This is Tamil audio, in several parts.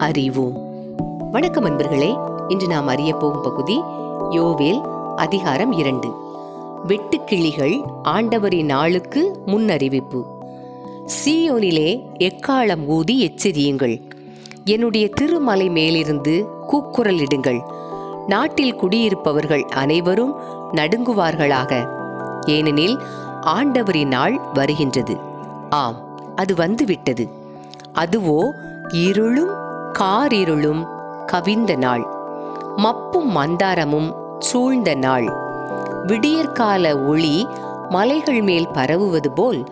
அறிவோம். வணக்கம் அன்பர்களே இன்று நாம் அறிய போகும் பகுதி யோவேல் அதிகாரம் இரண்டு. வெட்டுக்கிளிகள் ஆண்டவரின் நாளுக்கு முன்னறிவிப்பு. சீயோனிலே எக்காலம் ஊதி எச்சரியுங்கள். என்னுடைய திருமலை மேலிருந்து கூக்குரலிடுங்கள் நாட்டில் குடியிருப்பவர்கள் அனைவரும் நடுங்குவார்களாக. ஏனெனில் ஆண்டவரின் நாள் வருகின்றது. ஆம் அது வந்துவிட்டது. அதுவோ இருளும் காரிருளும் கவிந்த நாள். மப்பும் மந்தாரமும் சூழ்ந்த நாள். விடியற்கால ஒளி மலைகள் மேல் பரவுவது போல்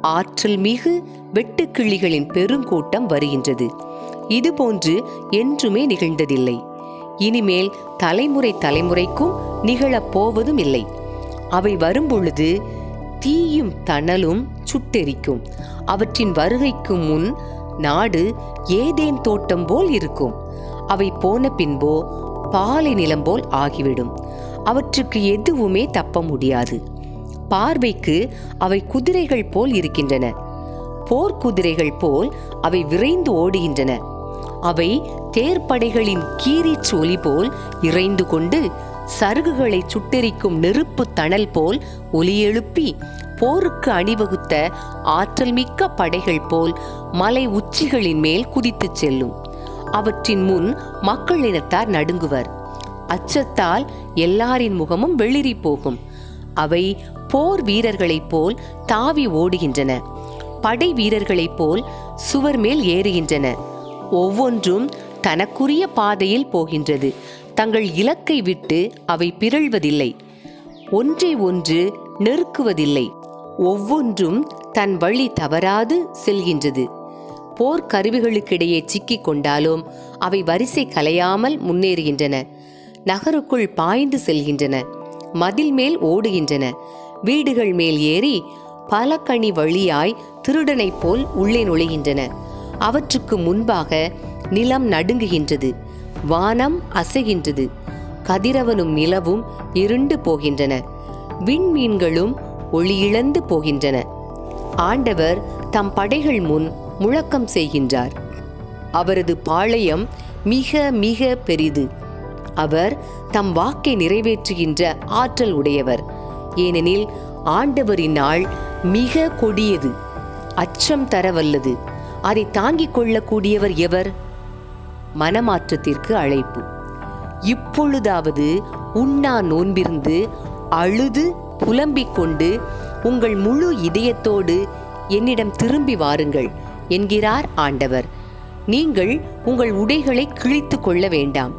ஆற்றல் மிகு வெட்டுக்கிளிகளின் பெருங்கூட்டம் வருகின்றது. இதுபோன்று என்றுமே நிகழ்ந்ததில்லை. இனிமேல் தலைமுறை தலைமுறைக்கும் நிகழப் போவதும் இல்லை. அவை வரும்பொழுது தீயும் தணலும் சுட்டெரிக்கும். அவற்றின் வருகைக்கு முன் நாடு ஏதேன் தோட்டம் போல் இருக்கும். அவை போன பின்போ பாலை நிலம் போல் ஆகிவிடும். அவற்றுக்கு எதுவுமே தப்ப முடியாது. பார்வைக்கு அவை குதிரைகள் போல் இருக்கின்றன. போர்க்குதிரைகள் போல் அவை விரைந்து ஓடுகின்றன. அவை தேர்ப்படைகளின் கீரிச் ஒலி போல் இறைந்து கொண்டு சருகுகளை சுட்டெரிக்கும் நெருப்பு தணல் போல் ஒலி எழுப்பி போருக்கு அணிவகுத்த ஆற்றல் மிக்க படைகள் போல் மலை உச்சிகளின் மேல் குதித்துச் செல்லும். அவற்றின் முன் மக்கள் இனத்தார் நடுங்குவர். அச்சத்தால் எல்லாரின் முகமும் வெளிரி போகும். அவை போர் வீரர்களைப் போல் தாவி ஓடுகின்றன. படை வீரர்களைப் போல் சுவர் மேல் ஏறுகின்றன. ஒவ்வொன்றும் தனக்குரிய பாதையில் போகின்றது. தங்கள் இலக்கை விட்டு அவை பிறழ்வதில்லை. ஒன்றை ஒன்று நெருக்குவதில்லை. ஒவ்வொன்றும் தன் வழி தவறாது செல்கின்றது. போர்க்கருவிகளுக்கிடையே சிக்கிக் கொண்டாலும் அவை வரிசை கலையாமல் முன்னேறுகின்றன. நகருக்குள் பாய்ந்து செல்கின்றன. மதில் மேல் ஓடுகின்றன. வீடுகள் மேல் ஏறி பல வழியாய் திருடனைப் போல் உள்ளே நுழைகின்றன. அவற்றுக்கு முன்பாக நிலம் நடுங்குகின்றது. வானம் அசைகின்றது. கதிரவனும் நிலவும் இருண்டு போகின்றன. விண்மீன்களும் ஒளியிழந்து போகின்றன. ஆண்டவர் தம் படைகள் முன் முழக்கம் செய்கின்றார். அவரது பாளையம் மிக மிக பெரிது. அவர் தம் வாக்கை நிறைவேற்றுகின்ற ஆற்றல் உடையவர். ஏனெனில் ஆண்டவரின் நாள் மிக கொடியது அச்சம் தரவல்லது. அதை தாங்கிக் கொள்ளக்கூடியவர் எவர்? மனமாற்றத்திற்கு அழைப்பு. இப்பொழுதாவது உண்ணா நோன்பிருந்து அழுது புலம்பிக் கொண்டு உங்கள் முழு இதயத்தோடு என்னிடம் திரும்பி வாருங்கள் என்கிறார் ஆண்டவர். நீங்கள் உங்கள் உடைகளை கிழித்து கொள்ள வேண்டாம்.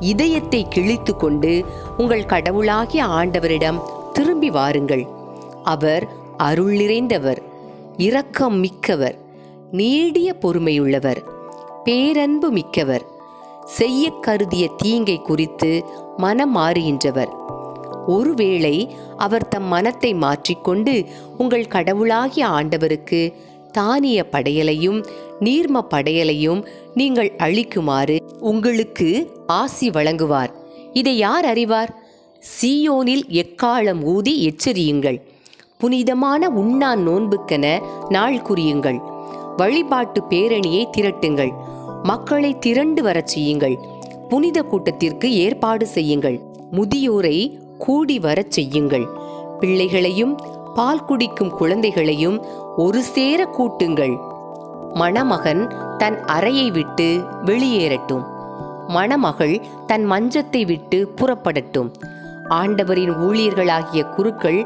இதயத்தை கிழித்து கொண்டு உங்கள் கடவுளாகிய ஆண்டவரிடம் திரும்பி வாருங்கள். அவர் அருள் நிறைந்தவர் இரக்கம் மிக்கவர் நீடிய பொறுமையுள்ளவர் பேரன்பு மிக்கவர் செய்ய கருதிய தீங்கை குறித்து மனம் மாறுகின்றவர். ஒருவேளை அவர் தம் மனத்தை மாற்றிக்கொண்டு உங்கள் கடவுளாகிய ஆண்டவருக்கு தானிய படையலையும் நீர்ம படையலையும் நீங்கள் அளிக்குமாறு உங்களுக்கு ஆசி வழங்குவார். இதை யார் அறிவார்? சீயோனில் எக்காலம் ஊதி எச்சரியுங்கள். புனிதமான உண்ணான் நோன்புக்கென நாள் குறியுங்கள். வழிபாட்டு பேரணியை திரட்டுங்கள். மக்களை திரண்டு வரச் செய்யுங்கள். புனித கூட்டத்திற்கு ஏற்பாடு செய்யுங்கள். முதியோரை கூடி வரச் செய்யுங்கள். பிள்ளைகளையும் பால் குடிக்கும் குழந்தைகளையும் ஒரு சேர கூட்டுங்கள். மணமகன் தன் அறையை விட்டு வெளியேறட்டும். மணமகள் தன் மஞ்சத்தை விட்டு புறப்படட்டும். ஆண்டவரின் ஊழியர்களாகிய குருக்கள்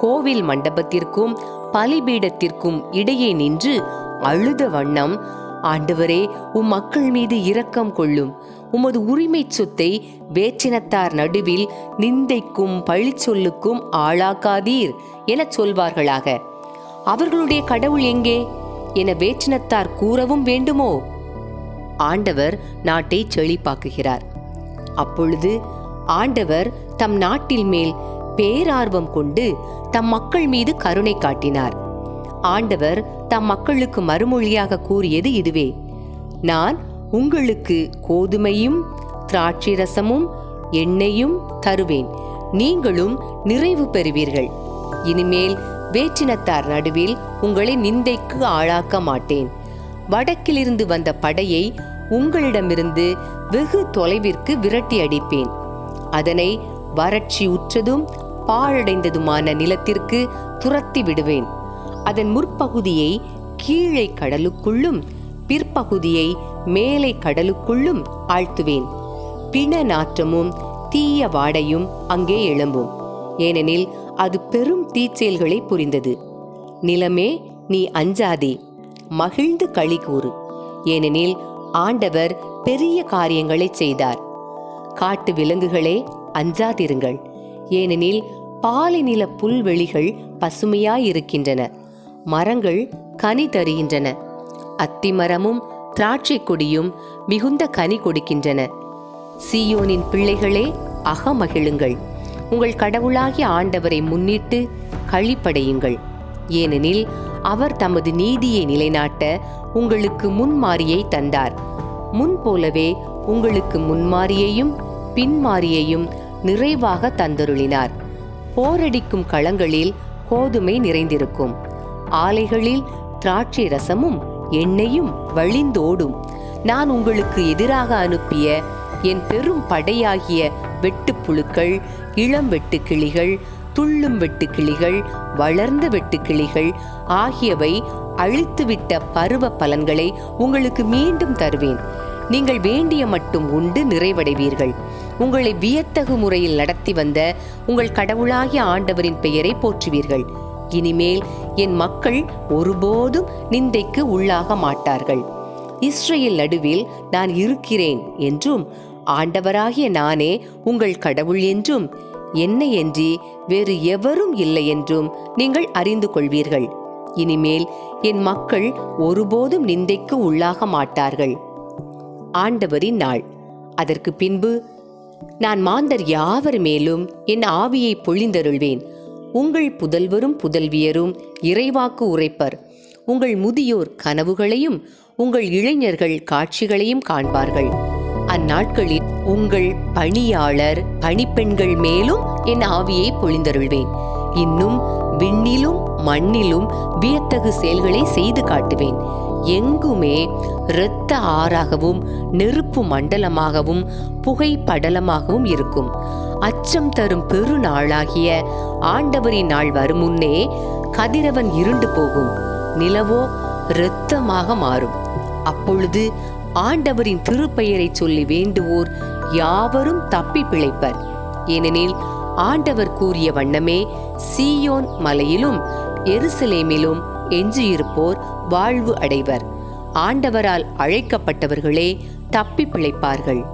கோவில் மண்டபத்திற்கும் பலிபீடத்திற்கும் இடையே நின்று அழுத வண்ணம் ஆண்டவரே உம் மக்கள் மீது இரக்கம் கொள்ளும். உமது உரிமை சொத்தை வேற்றினத்தார் நடுவில் நிந்தைக்கும் பழிச்சொல்லுக்கும் ஆளாக்காதீர் எனச் சொல்வார்களாக. அவர்களுடைய கடவுள் எங்கே? என வேற்றினத்தார் கூறவும் வேண்டுமோ? ஆண்டவர் நாட்டை செழிப்பாக்குகிறார். அப்பொழுது ஆண்டவர் தம் நாட்டில் மேல் பேரார்வம் கொண்டு தம் மக்கள் மீது கருணை காட்டினார். ஆண்டவர் தம் மக்களுக்கு மறுமொழியாக கூறியது இதுவே. நான் உங்களுக்கு கோதுமையும் திராட்சை ரசமும் எண்ணெயும் தருவேன். நீங்களும் நிறைவு பெறுவீர்கள். இனிமேல் வேற்றினத்தார் நடுவில் உங்களை நிந்தைக்கு ஆளாக்க மாட்டேன். வடக்கிலிருந்து வந்த படையை உங்களிடமிருந்து வெகு தொலைவிற்கு விரட்டி அடிப்பேன். அதனை வறட்சி உற்றதும் பாழடைந்ததுமான நிலத்திற்கு துரத்தி விடுவேன். அதன் முற்பகுதியை கீழே கடலுக்குள்ளும் பிற்பகுதியை மேலை கடலுக்குள்ளும் ஆழ்த்துவேன். பிண நாற்றமும் தீய வாடையும் அங்கே எழும்பும். ஏனெனில் அது பெரும் தீச்செயல்களை புரிந்தது. நிலமே நீ அஞ்சாதே. மகிழ்ந்து களி கூறு. ஏனெனில் ஆண்டவர் பெரிய காரியங்களை செய்தார். காட்டு விலங்குகளே அஞ்சாதிருங்கள். ஏனெனில் பாலைநில புல்வெளிகள் பசுமையாயிருக்கின்றன. மரங்கள் கனி தருகின்றன. அத்திமரமும் திராட்சை கொடியும் மிகுந்த கனி கொடுக்கின்றன. சீயோனின் பிள்ளைகளே அகமகிழுங்கள். உங்கள் கடவுளாகிய ஆண்டவரை முன்னிட்டு களிப்படையுங்கள் ஏனெனில் அவர் தமது நீதியை நிலைநாட்ட உங்களுக்கு முன்மாரியை தந்தார். முன் போலவே உங்களுக்கு முன்மாரியையும் பின்மாரியையும் நிறைவாக தந்தருளினார். போரடிக்கும் களங்களில் கோதுமை நிறைந்திருக்கும். ஆலைகளில் திராட்சை ரசமும் என்னையும் வழிந்தோடும். நான் உங்களுக்கு எதிராக அனுப்பிய என் பெரும் படையாகிய வெட்டுப்புழுக்கள் இளம் வெட்டுக்கிளிகள் துள்ளும் வெட்டுக்கிளிகள் வளர்ந்த வெட்டுக்கிளிகள் ஆகியவை அழித்துவிட்ட பருவ பலன்களை உங்களுக்கு மீண்டும் தருவேன். நீங்கள் வேண்டிய மட்டும் உண்டு நிறைவடைவீர்கள். உங்களை வியத்தகு முறையில் நடத்தி வந்த உங்கள் கடவுளாகிய ஆண்டவரின் பெயரை போற்றுவீர்கள். இனிமேல் என் மக்கள் ஒருபோதும் நிந்தைக்கு உள்ளாக மாட்டார்கள். இஸ்ரேல் நடுவில் நான் இருக்கிறேன் என்றும் ஆண்டவராகிய நானே உங்கள் கடவுள் என்றும் என்னையன்றி வேறு எவரும் இல்லை என்றும் நீங்கள் அறிந்து கொள்வீர்கள். இனிமேல் என் மக்கள் ஒருபோதும் நிந்தைக்கு உள்ளாக மாட்டார்கள். ஆண்டவரின் நாள். அதற்கு பின்பு நான் மாந்தர் யாவர் மேலும் என் ஆவியை பொழிந்தருள்வேன். உங்கள் புதல்வரும் புதல்வியரும் இறைவாக்கு உரைப்பர். உங்கள் முதியோர் கனவுகளையும் உங்கள் இளைஞர்கள் காட்சிகளையும் காண்பார்கள். அந்நாட்களில் உங்கள் பணியாளர் பணிப்பெண்கள் மேலும் என் ஆவியை பொழிந்தருள்வேன். இன்னும் விண்ணிலும் மண்ணிலும் வியத்தகு செயல்களை செய்து காட்டுவேன். எங்குமே இரத்த ஆறாகவும் நெருப்பு மண்டலமாகவும் புகை படலமாகவும் இருக்கும். அச்சம் தரும் பெருநாளாகிய ஆண்டவரின் நாள் வரும் முன்னே கதிரவன் இருண்டு போகும். நிலவோ இரத்தமாக மாறும். அப்பொழுது ஆண்டவரின் திருப்பெயரை சொல்லி வேண்டுவோர் யாவரும் தப்பி பிழைப்பர். ஏனெனில் ஆண்டவர் கூறிய வண்ணமே சீயோன் மலையிலும் எருசலேமிலும் எஞ்சியிருப்போர் வாழ்வு அடைவர். ஆண்டவரால் அழைக்கப்பட்டவர்களே தப்பி பிழைப்பார்கள்.